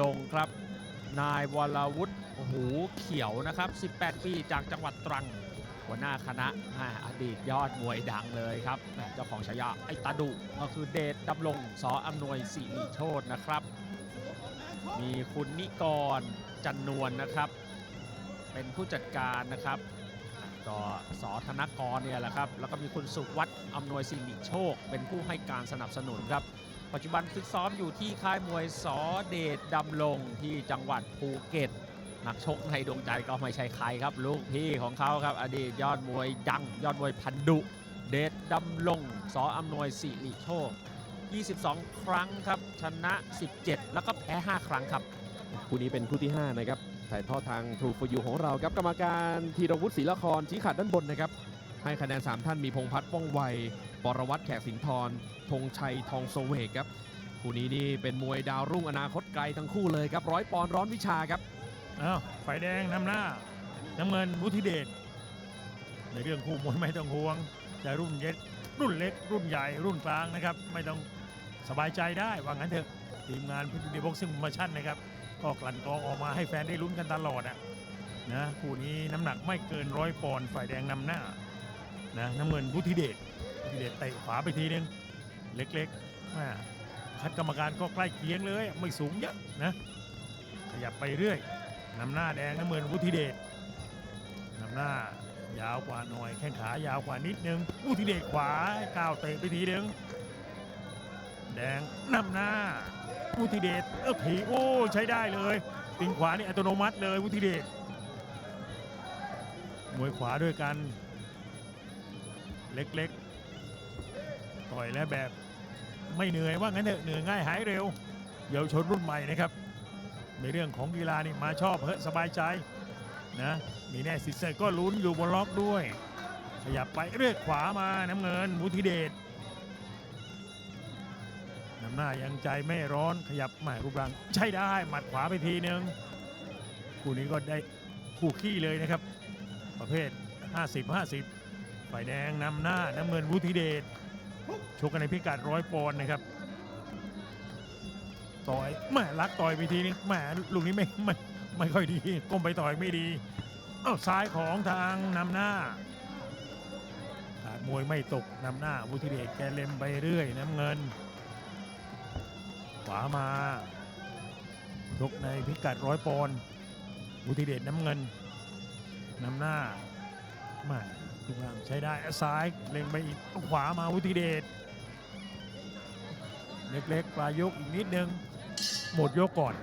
ลงครับ นายวรวุฒิหูเขียวนะครับ 18 ปีจากจังหวัดตรัง หัวหน้าคณะอดีตยอดมวยดังเลยครับ เจ้าของฉายาไอตาดุก็คือเดชดำรงสออำนวยสิริโชตนะครับ มีคุณนิกรจันนวลนะครับ เป็นผู้จัดการนะครับอะก็สอธนกรเนี่ยแหละครับ แล้วก็มีคุณสุวัฒน์อำนวยสิริโชค เป็นผู้ให้การสนับสนุนครับ ปัจจุบันฝึกซ้อมอยู่ที่ค่ายมวยสอเดชดำรงที่จังหวัดภูเก็ต นักชกในดวงใจก็ไม่ใช่ใครครับ ลูกพี่ของเขาครับ อดีตยอดมวยดัง ยอดมวยพันดุ เดชดำรงสออำนวยสิริโชค 22 ครั้งครับ ชนะ 17 แล้วก็แพ้ 5 ครั้งครับคู่นี้เป็นคู่ที่ 5 นะครับถ่ายทอดทาง True for You ของเราครับกรรมการธีรวุฒิศรีละครชี้ขาดด้านบนนะครับให้คะแนน 3 ท่านมีพงพัฒน์ป้องไว ปรวัตรแขกสิงห์ทรธงชัยทองโซเวกครับคู่นี้นี่เป็นมวยดาวรุ่งอนาคตไกลทั้งคู่เลยครับร้อยปอนร้อนวิชาครับอ้าวไฟแดงนำหน้าน้ำเงินวุฒิเดชในเรื่องคู่มวยไม่ต้องห่วงจะรุ่นเย็ดรุ่นเล็ก รุ่นใหญ่รุ่นกลางนะครับ ไม่ต้องสบายใจได้ว่างั้นเถอะทีมงานพิธีบ็อกซิ่งโปรโมชั่นนะครับก็กลั่นกรองออกมาให้แฟนได้ลุ้นกันตลอดอะนะคู่นี้น้ำหนักไม่เกินร้อยปอนด์ฝ่ายแดงนำหน้านะน้ำเงินวุฒิเดช วุฒิเดชเตะขวาไปทีนึง เล็กๆอ่าคัดกรรมการก็ใกล้เคียงเลย ไม่สูงเยอะนะ ขยับไปเรื่อยนำหน้าแดงน้ำเงินวุฒิเดชนำหน้ายาวกว่าหน่อย แข้งขายาวกว่านิดนึงวุฒิเดชขวาก้าวเตะไปทีนึงแดงนำหน้าวุฒิเดชเออผีโอ้ใช้ได้เลยติงขวานี่อัตโนมัติเลยวุฒิเดชมวยขวาด้วยกัน เล็กๆ ต่อยแล้วแบบไม่เหนื่อยว่างั้นเถอะเหนื่อยง่ายหายเร็วเยาวชนรุ่นใหม่นะครับ ในเรื่องของกีฬานี่มาชอบเฮ้ยสบายใจนะมีแน่สิเสร็จก็ลุ้นอยู่บนล็อกด้วย ขยับไปเลือกขวามาน้ำเงินมุทิเดชน้ำหน้ายังใจไม่ร้อนขยับแหมารูปร่างใช่ได้หมัดขวาไปทีนึงคู่นี้ก็ได้คู่ขี้เลยนะครับ ประเภท 50 50ฝ่ายแดงนำหน้าน้ำเงินวุฒิเดช ชกกันในพิกัดร้อยปอนด์นะครับ ต่อยแม่ลักต่อยไปทีนี้แม่ลูกนี้ไม่ไม่ไม่ค่อยดีก้มไปต่อยไม่ดีเอ้าซ้ายของทางนำหน้าขาดมวยไม่ตกนำหน้าวุฒิเดชแกเล็มไปเรื่อยน้ำเงิน ขวามาชกในพิกัดร้อยปอนด์วุฒิเดชน้ำเงินนำหน้าแมา ทุกอย่างใช้ได้ซ้ายเล็งไปอีกขวามาวุฒิเดชเล็กๆปลายยกอีกนิดนึง หมดยกก่อน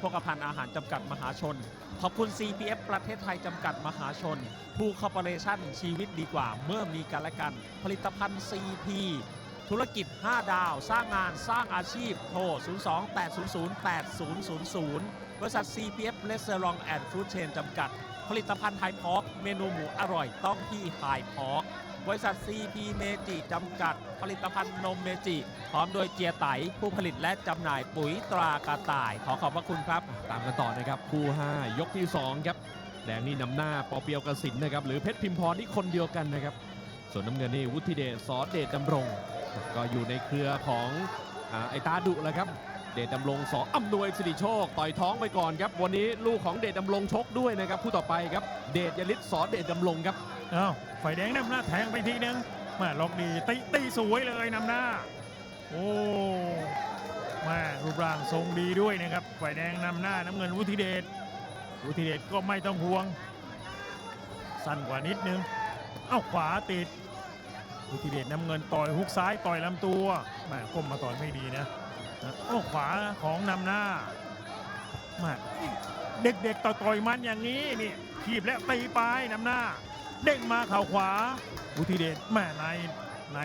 พกพันธ์อาหารจำกัดมหาชน ขอบคุณ CPF ประเทศไทยจำกัดมหาชนทูคอร์ปอเรชั่นชีวิตดีกว่าเมื่อมีกันและกัน ผลิตภัณฑ์ CP ธุรกิจ 5 ดาว สร้างงานสร้างอาชีพ โทร 02-800-8000 บริษัท CPF Restaurant and Food Chain จำกัด ผลิตภัณฑ์ไฮพอกเมนูหมูอร่อยต้องที่ไฮพอกบริษัท CP เมจิจำกัด ผลิตภัณฑ์นมเมจิ พร้อมโดยเจียไต ผู้ผลิตและจำหน่ายปุ๋ยตรากระต่าย ขอขอบพระคุณครับ ตามกันต่อนะครับคู่ 5 ยกที่ 2 ครับ แดงนี่นำหน้าปอเปียวกสินนะครับ หรือเพชรพิมพรนี่คนเดียวกันนะครับ ส่วนน้ำเงินนี่วุฒิเดชสอเดชดำรง ก็อยู่ในเครือของอไอตาดุแหละครับ เดชดำรงสออำนวยสิริโชค ต่อยท้องไปก่อนครับ วันนี้ลูกของเดชดำรงชกด้วยนะครับผู้ต่อไปครับ เดชยลิศสอเดชดำรงครับอ้าวไฟแดงนำหน้าแทงไปทีนึงม่ล็อกดีตีตีสวยเลยนำหน้า โอ้ม่รูปร่างทรงดีด้วยนะครับไฟแดงนำหน้าน้ำเงินวุฒิเดชวุฒิเดชก็ไม่ต้องห่วง สั้นกว่านิดนึง เอ้าขวาติด วุฒิเดชน้ำเงินต่อยฮุกซ้ายต่อยลำตัวแม่ก้มมาต่อยไม่ดีนะโอ้ขวาของนำหน้าแม่เด็กๆต่อยมันอย่างนี้นี่ขีบและตีไปนำหน้า เด้งมาเข่าขวาวุฒิเดชแม่ในใน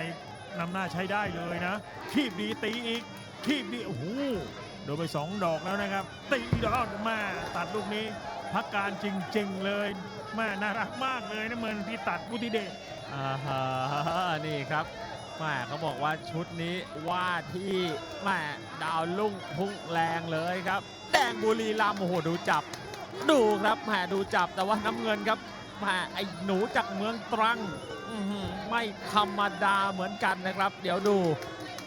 นำหน้าใช้ได้เลยนะ ขีบดีตีอีกขีบดีโอ้โหโดนไปสองดอกแล้วนะครับ ตีดอกแม่ตัดลูกนี้พักการจริงๆเลยแม่น่ารักมากเลยนะเหมือนที่ตัดวุฒิเดช อ่าฮะนี่ครับแม่เขาบอกว่าชุดนี้ว่าที่แม่ดาวลุ่งพุ่งแรงเลยครับ แดงบุรีรัมย์โอ้โหดูจับ ดูครับแม่ดูจับแต่ว่าน้ำเงินครับแม่ไอ้หนูจากเมืองตรังอื้อหือไม่ธรรมดาเหมือนกันนะครับ เดี๋ยวดู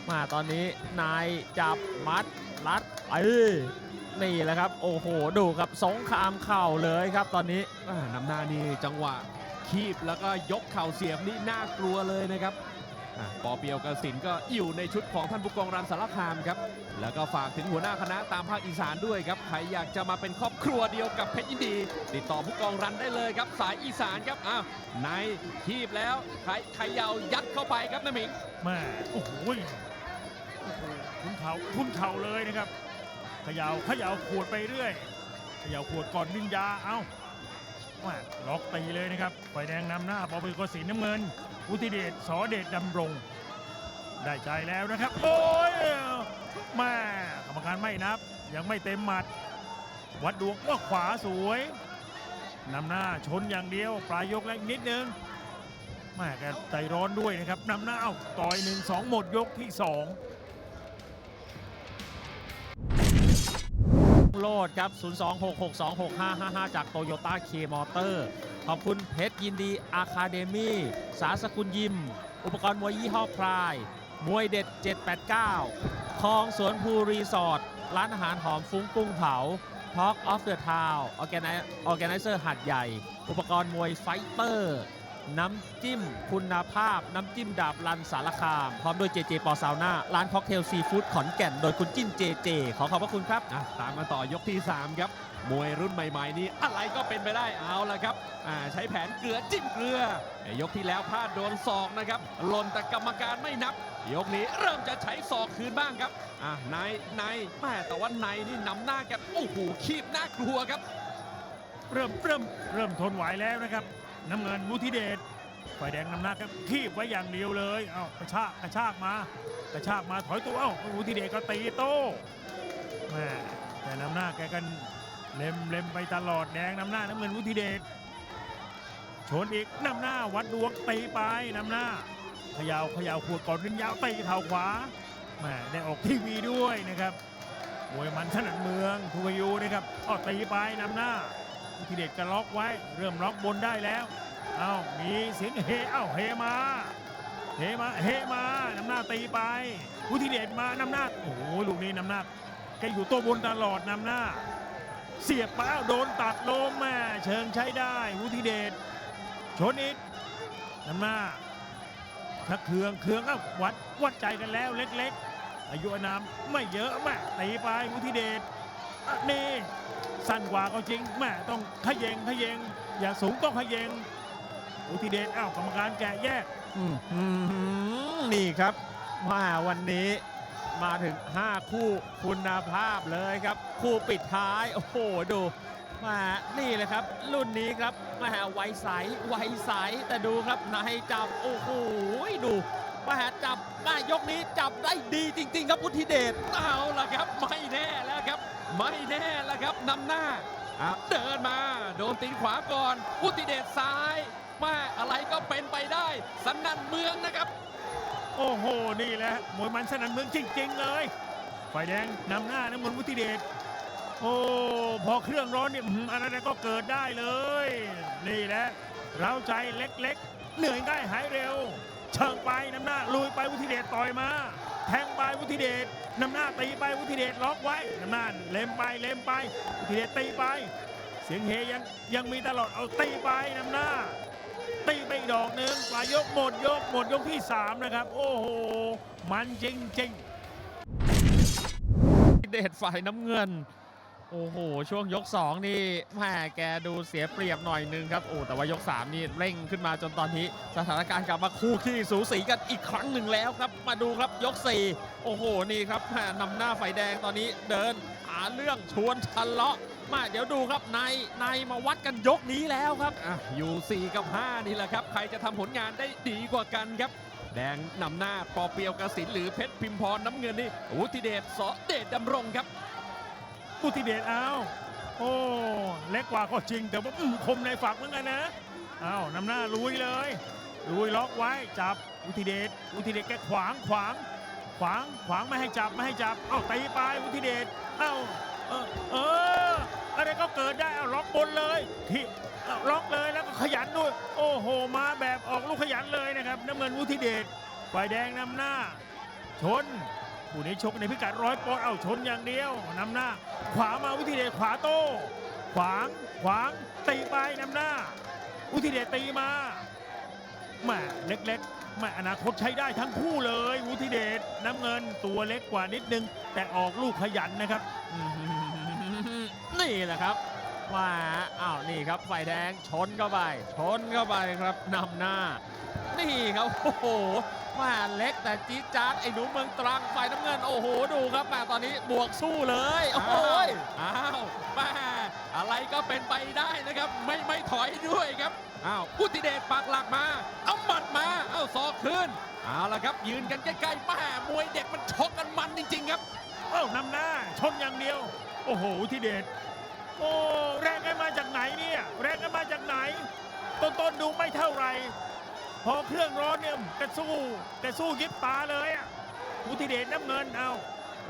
มาตอนนี้นายจับมัดรัดเอ้นี่แหละครับ โอ้โห ดูครับสงครามเข่าเลยครับตอนนี้ อ่านำหน้านี่จังหวะ คีบแล้วก็ยกเข่าเสียบนี่น่ากลัวเลยนะครับปอเปียวกสินก็อยู่ในชุดของท่านผู้กองรันสารคามครับ แล้วก็ฝากถึงหัวหน้าคณะตามภาคอีสานด้วยครับ ใครอยากจะมาเป็นครอบครัวเดียวกับเพชรยินดี ติดต่อผู้กองรันได้เลยครับ สายอีสานครับ อ้าวในคีบแล้วใครใครยาวยัดเข้าไปครับน้ำหมิงแม่โอ้โหโอ้โหคุณเขาคุณเข่าเลยนะครับขยาวขยาวขวดไปเรื่อยขยาวขวดก่อนนินยา เอ้า แม่ล็อกตีเลยนะครับไฟแดงนำหน้าปอเปียวกสินน้ำเงินวุฒิเดชสอเดชดำรง ได้ใจแล้วนะครับ โอ้ยแม่กรรมการไม่นับ ยังไม่เต็มหมัด วัดดวงว่าขวาสวยนำหน้าชนอย่างเดียว ปลายยกแล้วอีกนิดนึงแม่แกใจร้อนด้วยนะครับนำหน้าเอาต่อยหนึ่งสองหมดยกที่สอง โลดครับ 026626555 จากโตโยต้าเคมอเตอร์ขอบคุณเพชรยินดีอาคาเดมี่สาสกุลยิม อุปกรณ์มวยยี่ห้อพราย มวยเด็ด 789 คลองสวนภูรีสอร์ทร้านอาหารหอมฟุ้งกุ้งเผา Talk of the Town ออแกไนออแกไนเซอร์หัดใหญ่ อุปกรณ์มวยไฟเตอร์ น้ำจิ้มคุณภาพ น้ำจิ้มดาบรันสารคาม พร้อมด้วยเจเจปอซาวน่าร้านค็อกเทลซีฟู้ดขอนแก่น โดยคุณจิ้นเจเจ ขอขอบพระคุณครับ อะตามมาต่อยกที่ 3 ครับ มวยรุ่นใหม่ๆนี้อะไรก็เป็นไปได้เอาละครับอ่าใช้แผนเกลือจิ้มเกลือ ยกที่แล้วพลาดโดนศอกนะครับหล่นแต่กรรมการไม่นับ ยกนี้เริ่มจะใช้ศอกคืนบ้างครับอะในในแม่แต่ว่าในนี่นำหน้ากันโอ้โหคีบน่ากลัวครับ เริ่มเริ่มเริ่มทนไหวแล้วนะครับ น้ำเงินวุฒิเดชไฟแดงนำหน้าครับคีบไว้อย่างเดียวเลยเอ้ากระชากกระชากมากระชากมาถอยตัวเอ้าวุฒิเดชก็ตีโต้แม่แต่นำหน้าแกกันเล็มเล็มไปตลอดแดงนำหน้าน้ำเงินวุฒิเดชชนอีกนำหน้าวัดดวงตีไปนำหน้าขยาวขยาวขวดก่อนรินยาวตีเท้าขวาแม่ได้ออกทีวีด้วยนะครับมวยมันถนัดเมืองทูวายูนะครับอ้อตีไปนำหน้า วุฒิเดชก็ล็อกไว้ เริ่มล็อกบนได้แล้ว เอ้ามีเสียงเฮเอ้าเฮมาเฮมาเฮมานำหน้าตีไปวุฒิเดชมานำหน้าโอ้โหลูกนี้นำหน้าแกอยู่ตัวบนตลอดนำหน้า เสียบป้าโดนตัดลมแม่เชิงใช้ได้วุฒิเดชชนอีกนำหน้าถ้าเคืองเคืองอ้าวัดวัดใจกันแล้วเล็ก ๆ อายุอนามไม่เยอะแม่ตีไปวุฒิเดชอะนี่ สั้นกว่าก็จริงแม่ต้องขยงขยง อย่าสูงต้องขยง อุทิเดชอ้าวกรรมการแกะแยก อืมอืมนี่ครับมาวันนี้มาถึง 5 คู่คุณภาพเลยครับ คู่ปิดท้าย โอ้โห ดูมานี่เลยครับ รุ่นนี้ครับมาไวใสไวใสแต่ดูครับนายจับ โอ้โห ดูมาจับมายกนี้จับได้ดีจริง ๆ ครับพุทธิเดชเอาละครับ ไม่แน่แล้วครับ ไม่แน่แล้วครับนำหน้าอะเดินมาโดนตีนขวาก่อนอุติเดชซ้ายแม่อะไรก็เป็นไปได้ สนั่นเมืองนะครับ โอ้โห นี่แหละมวยมันสนันเมืองจริง ๆ เลยไฟแดงนำหน้าน้ำมนต์วุฒิเดชโอ้พอเครื่องร้อนเนี่ยอื้อหืออะไรก็เกิดได้เลย นี่แหละเราใจเล็กๆ เหนื่อยง่ายหายเร็ว เชิงไปน้ำหน้าลุยไปวุฒิเดชต่อยมา แทงไปวุฒิเดชนำหน้าตีไปวุฒิเดชล็อกไว้นำหน้าเล็มไปเล็มไปวุฒิเดชตีไป เสียงเฮยังยังมีตลอดเอาตีไปนำหน้า ตีไปดอกหนึ่งปลายยกหมดยกหมดยกที่ 3 นะครับ โอ้โห มันจริงจริงเดชฝ่ายน้ำเงิน โอ้โห ช่วงยก 2 นี่แหมแกดูเสียเปรียบหน่อยนึงครับ โอ้แต่ว่ายก 3 นี่เร่งขึ้นมาจนตอนนี้ สถานการณ์กลับมาคู่ขี้สูสีกันอีกครั้งหนึ่งแล้วครับ มาดูครับยก 4 โอ้โห นี่ครับแหม่นำหน้าไฟแดงตอนนี้เดิน หาเรื่องชวนทะเลาะมาเดี๋ยวดูครับในในมาวัดกันยกนี้แล้วครับออยู่ 4 กับ 5 นี่แหละครับ ใครจะทำผลงานได้ดีกว่ากันครับแดงนำหน้าปอเปียวกสินหรือเพชรพิมพรน้ำเงินนี่วุฒิเดชสอเดชดำรงครับ พุทธิเดชเอาโอ้เล็กกว่าก็จริง แต่ว่าอื้อคมในฝักเหมือนกันนะเอานำหน้าลุยเลยลุยล็อกไว้จับวุฒิเดชวุฒิเดชแกขวางขวาง ขวางขวางไม่ให้จับไม่ให้จับ เอาตีไปวุฒิเดชเอ้าเออเอออะไรก็เกิดได้เอาล็อกบนเลยที่ล็อกเลยแล้วก็ขยันด้วย โอ้โหมาแบบออกลูกขยันเลยนะครับน้ำเงินวุฒิเดชฝ่ายแดงนำหน้า ชน ผู้นี้ชกในพิกัดร้อยปอนด์เอาชนอย่างเดียวนำหน้า ขวามาวุฒิเดชขวาโต้ขวางขวางตีไปนำหน้าวุฒิเดชตีมาแหม่เล็กๆแม่อนาคตใช้ได้ทั้งคู่เลยวุฒิเดชน้ำเงินตัวเล็กกว่านิดนึง แต่ออกลูกขยันนะครับ นี่แหละครับว่าอ้าวนี่ครับฝ่ายแดงชนเข้าไป ชนเข้าไปครับนำหน้า นี่ครับโอ้โหมาเล็กแต่จี๊ดจ๊าดไอ้หนูเมืองตรังฝ่ายน้ำเงินโอ้โหดูครับมาตอนนี้บวกสู้เลยโอ้โหยอ้าวแม่อะไรก็เป็นไปได้นะครับ ไม่ไม่ถอยด้วยครับอ้าวพุทธิเดชปักหลักมา เอาหมัดมาเอาศอกขึ้นเอาละครับ ยืนกันใกล้ๆแม่มวยเด็กมันชกกันมันจริง ๆ ครับเอ้านำหน้าชนอย่างเดียว โอ้โหวุฒิเดชโอ้แรงกันมาจากไหนเนี่ยแรงกันมาจากไหนต้นต้นๆดูไม่เท่าไหร่ พอเครื่องร้อนเนี่ยกระสู้กระสู้ยิบตาเลยอะวุฒิเดชน้ำเงินเอา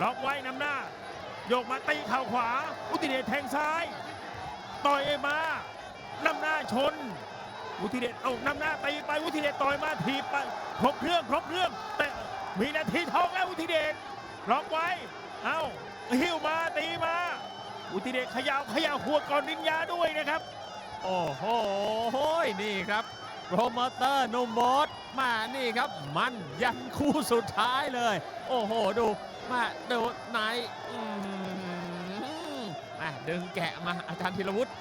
ล็อกไว้นำหน้า โยกมาตีเข่าขวาวุฒิเดชแทงซ้าย ต่อยมาน้ำหน้าชนวุฒิเดชเอาน้ำหน้าตีไปวุฒิเดชต่อยมาถีบไปครบเครื่องครบเครื่อง แต่มีนาทีทองแล้ววุฒิเดชล็อกไว้ เอาหิ้วมาตีมาวุฒิเดชขยาวขยาวหัวก่อนนินยาด้วยนะครับ โอ้โห นี่ครับ โปรโมเตอร์นุ่มโบดมานี่ครับ มันยันคู่สุดท้ายเลย โอ้โห ดูมาดูไหนอื้อหือมาดึงแกะมาอาจารย์ธีรวุฒิ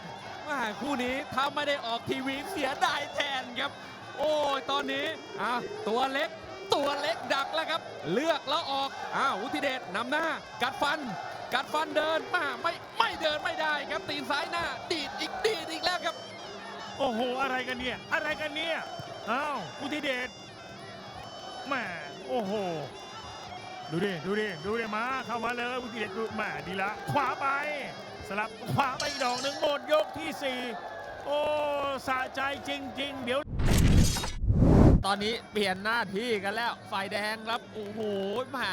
ม่คู่นี้ถ้าไม่ได้ออกทีวีเสียดายแทนครับ โอ้ยตอนนี้อะตัวเล็กตัวเล็กดักแล้วครับ เลือกแล้วออกอ้าววุฒิเดชนำหน้า กัดฟัน กัดฟันเดินมาไม่ไม่เดินไม่ได้ครับตีนซ้ายหน้าดี โอ้โห อะไรกันเนี่ย อะไรกันเนี่ยอ้าววุฒิเดชแหม่โอ้โห ดูดิ ดูดิ ดูดิมา เข้ามาเลยวุฒิเดชดูแหม่ดีละ ขวาไป สลับขวาไปอีกดอกหนึ่งหมดยกที่สี่โอ้สะใจจริง ๆ เดี๋ยว ตอนนี้เปลี่ยนหน้าที่กันแล้ว ฝ่ายแดงครับ โอ้โหมา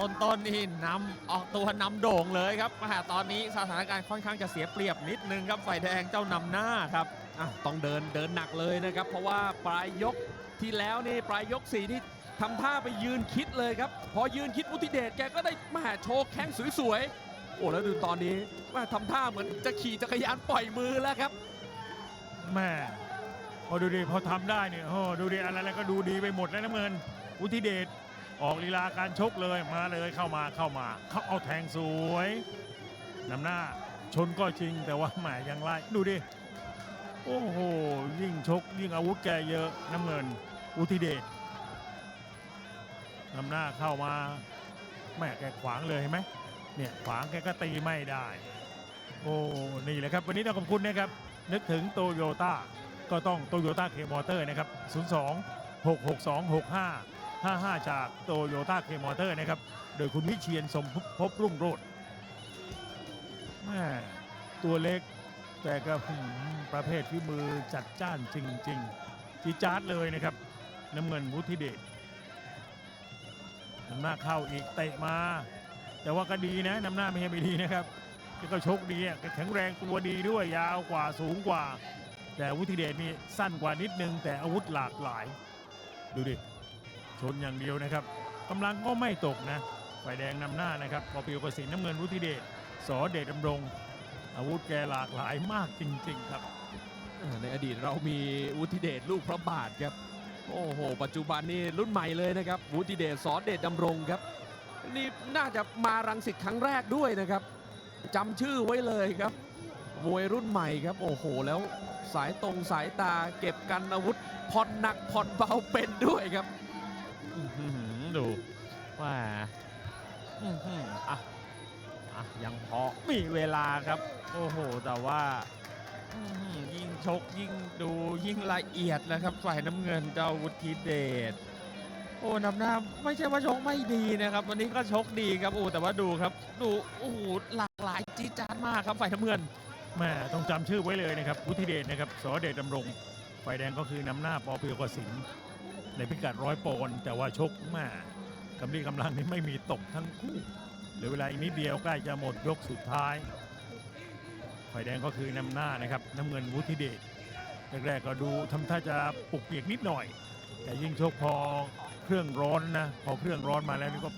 ต้นนๆนี่นำออกตัวนำโด่งเลยครับมาตอนนี้สถานการณ์ค่อนข้างจะเสียเปรียบนิดนึงครับฝ่ายแดงเจ้านำหน้าครับต้องเดินเดินหนักเลยนะครับ เพราะว่าปลายยกที่แล้วนี่ปลายยกสี่นี่ทำท่าไปยืนคิดเลยครับ พอยืนคิดวุฒิเดชแกก็ได้แมาโชว์แข้งสวยๆ โอ้แล้วดูตอนนี้แมาทำท่าเหมือนจะขี่จักรยานปล่อยมือแล้วครับแม่พอดูดิพอทำได้เนี่ยโอ้ดูดิอะไรแล้วก็ดูดีไปหมดแล้วน้ำเงินวุฒิเดช ออกลีลาการชกเลยมาเลยเข้ามาเข้ามา เขาเอาแทงสวยนำหน้าชนก็จริงแต่ว่าแหมยังไล่ดูดิ โอ้โห ยิ่งชก ยิ่งอาวุธแกเยอะน้ำเงินวุฒิเดชนำหน้าเข้ามาแม่แกขวางเลยเห็นไหมเนี่ยขวางแกก็ตีไม่ได้ โอ้นี่แหละครับ วันนี้ต้องขอบคุณนะครับ นึกถึงโตโยต้าก็ต้องโตโยต้าเคมอเตอร์นะครับ 02 662 65 55 จากโตโยต้าเคมอเตอร์นะครับ โดยคุณวิเชียนสมภพรุ่งโรจน์แม่ตัวเล็กแต่ก็หืมประเภทที่มือจัดจ้านจริง ๆ จีดจาร์ดเลยนะครับ น้ำเงินวุฒิเดชนำหน้าเข้าอีกเตะมา แต่ว่าก็ดีนะนำหน้าไม่ใช่ไม่ดีนะครับก็โชคดีอะแข็งแรงตัวดีด้วยยาวกว่าสูงกว่า แต่วุฒิเดชนี่สั้นกว่านิดนึง แต่อาวุธหลากหลาย ดูดิ ชนอย่างเดียวนะครับกำลังก็ไม่ตกนะฝ่ายแดงนำหน้านะครับปอปิวประสิทธิ์น้ำเงินวุฒิเดชสอเดชดำรง อาวุธแกหลากหลายมากจริง ๆ ครับ ในอดีตเรามีวุฒิเดชลูกพระบาทครับ โอ้โห ปัจจุบันนี่รุ่นใหม่เลยนะครับ วุฒิเดชสอเดชดำรงครับ นี่น่าจะมารังสิตครั้งแรกด้วยนะครับจำชื่อไว้เลยครับมวยรุ่นใหม่ครับ โอ้โห แล้วสายตรงสายตาเก็บกันอาวุธผ่อนหนักผ่อนเบาเป็นด้วยครับ ดูว่าอะอะยังพอมีเวลาครับ โอ้โห แต่ว่ายิ่งชกยิ่งดูยิ่งละเอียดนะครับ ฝ่ายน้ำเงินเจ้าวุฒิเดชโอ้นำหน้าไม่ใช่ว่าชกไม่ดีนะครับ วันนี้ก็ชกดีครับโอ้แต่ว่าดูครับ ดูโอ้โหหลากหลายจีจาดมากครับฝ่ายน้ำเงินแม่ต้องจำชื่อไว้เลยนะครับวุฒิเดชนะครับสอเดชดำรงฝ่ายแดงก็คือนำหน้าปอเปียวกสิน ในพิกัดร้อยปอนด์แต่ว่าชกแม่กำลังกำลังนี่ไม่มีตกทั้งคู่เหลือเวลาอีกนิดเดียวใกล้จะหมดยกสุดท้ายฝ่ายแดงก็คือนำหน้านะครับน้ำเงินวุฒิเดชแรกๆก็ดูทำท่าจะปลุกเปียกนิดหน่อย แต่ยิ่งชกพอเครื่องร้อนนะพอเครื่องร้อนมาแล้วนี่ก็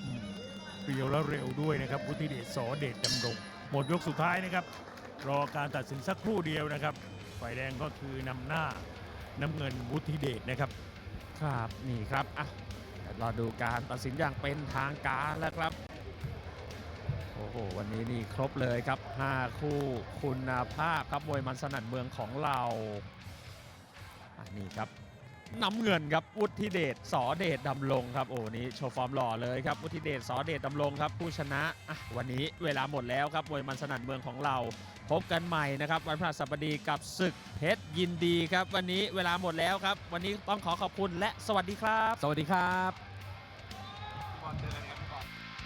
เปรียวแล้วเร็วด้วยนะครับวุฒิเดชสอเดชดำรงหมดยกสุดท้ายนะครับ รอการตัดสินสักครู่เดียวนะครับฝ่ายแดงก็คือนำหน้าน้ำเงินวุฒิเดชนะครับ ครับนี่ครับอะเดี๋ยวรอดูการตัดสินอย่างเป็นทางการแล้วครับ โอ้โหวันนี้นี่ครบเลยครับ 5 คู่คุณภาพครับมวยมันสนั่นเมืองของเราอันนี้ครับ น้ำเงินครับวุฒิเดชสอเดชดำรงครับโอ้นี่โชว์ฟอร์มหล่อเลยครับวุฒิเดชสอเดชดำรงครับผู้ชนะอะวันนี้เวลาหมดแล้วครับมวยมันสนั่นเมืองของเรา พบกันใหม่นะครับวันพฤหัสบดีกับศึกเพชรยินดีครับ วันนี้เวลาหมดแล้วครับ วันนี้ต้องขอขอบคุณและสวัสดีครับ สวัสดีครับ